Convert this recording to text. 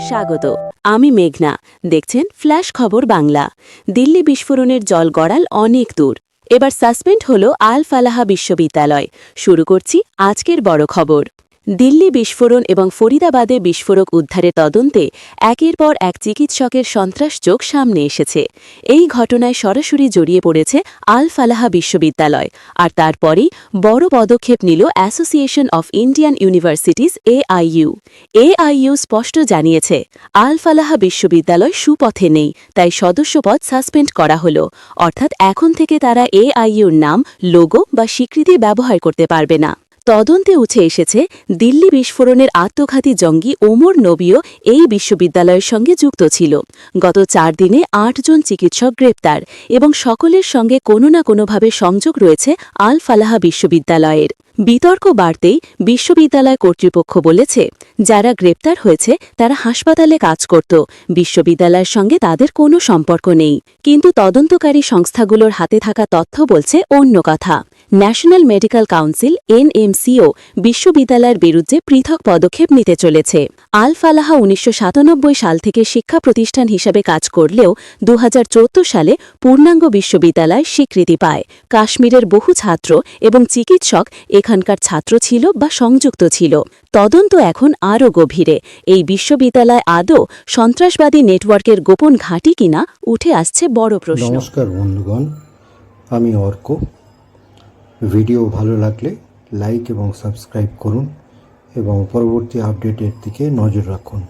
স্বাগত, আমি মেঘনা। দেখছেন ফ্ল্যাশ খবর বাংলা। দিল্লি বিস্ফোরণের জল গড়াল অনেক দূর। এবার সাসপেন্ড হল আল ফালাহা বিশ্ববিদ্যালয়। শুরু করছি আজকের বড় খবর। দিল্লি বিস্ফোরণ এবং ফরিদাবাদে বিস্ফোরক উদ্ধারের তদন্তে একের পর এক চিকিৎসকের সন্ত্রাস চোখ সামনে এসেছে। এই ঘটনায় সরাসরি জড়িয়ে পড়েছে আল ফালাহা বিশ্ববিদ্যালয় আর তারপরেই বড় পদক্ষেপ নিল association of Indian universities AIU. AIU স্পষ্ট জানিয়েছে, আল ফালাহা বিশ্ববিদ্যালয় সুপথে নেই, তাই সদস্যপদ সাসপেন্ড করা হল। অর্থাৎ এখন থেকে তারা এআইইউর নাম, লোগো বা স্বীকৃতি ব্যবহার করতে পারবে না। তদন্তে উঠে এসেছে, দিল্লি বিস্ফোরণের আত্মঘাতী জঙ্গি ওমর নবীও এই বিশ্ববিদ্যালয়ের সঙ্গে যুক্ত ছিল। গত চার দিনে আটজন চিকিৎসক গ্রেপ্তার এবং সকলের সঙ্গে কোনো না কোনোভাবে সংযোগ রয়েছে আল ফালাহা বিশ্ববিদ্যালয়ের। বিতর্ক বাড়তেই বিশ্ববিদ্যালয় কর্তৃপক্ষ বলেছে, যারা গ্রেপ্তার হয়েছে, তারা হাসপাতালে কাজ করত। বিশ্ববিদ্যালয়ের সঙ্গে তাদের কোনো সম্পর্ক নেই। কিন্তু তদন্তকারী সংস্থাগুলোর হাতে থাকা তথ্য বলছে অন্য কথা। ন্যাশনাল মেডিকেল কাউন্সিল, এনএমসিও, বিশ্ববিদ্যালয়ের বিরুদ্ধে পৃথক পদক্ষেপ নিতে চলেছে। আল ফালাহা উনিশশো সাতানব্বই সাল থেকে শিক্ষা প্রতিষ্ঠান হিসাবে কাজ করলেও দু হাজার চোদ্দ সালে পূর্ণাঙ্গ বিশ্ববিদ্যালয় স্বীকৃতি পায়। কাশ্মীরের বহু ছাত্র এবং চিকিৎসক এখানকার ছাত্র ছিল বা সংযুক্ত ছিল। তদন্ত এখন আরও গভীরে। এই বিশ্ববিদ্যালয় আদৌ সন্ত্রাসবাদী নেটওয়ার্কের গোপন ঘাঁটি কিনা উঠে আসছে বড় প্রশ্ন। নমস্কার বন্ধুগণ, আমি অর্ক। ভিডিও ভালো লাগলে লাইক এবং সাবস্ক্রাইব করুন এবং পরবর্তী আপডেটের দিকে নজর রাখুন।